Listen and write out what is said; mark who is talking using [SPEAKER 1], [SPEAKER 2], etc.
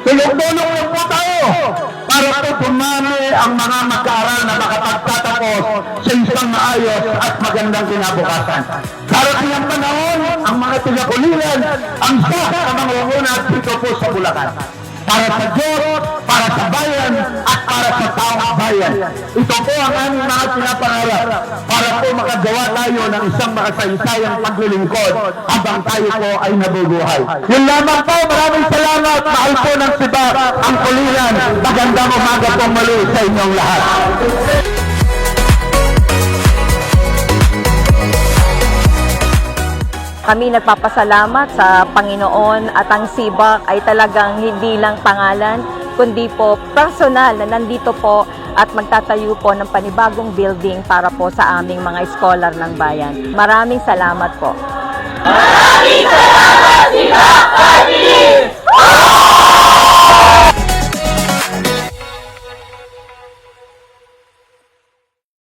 [SPEAKER 1] Tulong-tulong lang po tayo para po dumami ang mga mag-aaral na makapagtatapos sa isang maayos at magandang kinabukasan. Darating ang panahon, ang mga tigakulilan, ang sa mga mangunguna dito po sa Bulacan. Para sa Diyos, para sa bayan, at para sa taong bayan. Ito po ang aming mga pinapangarap para po makagawa tayo ng isang makasaysayang paglilingkod habang tayo po ay nabubuhay. Yun lamang po, maraming salamat. Ng siba ang kulilan. Magandang umaga po muli sa inyong lahat.
[SPEAKER 2] Kami nagpapasalamat sa Panginoon at ang Sibak ay talagang hindi lang pangalan, kundi po personal na nandito po at magtatayo po ng panibagong building para po sa aming mga scholar ng bayan. Maraming salamat po.
[SPEAKER 3] Maraming salamat!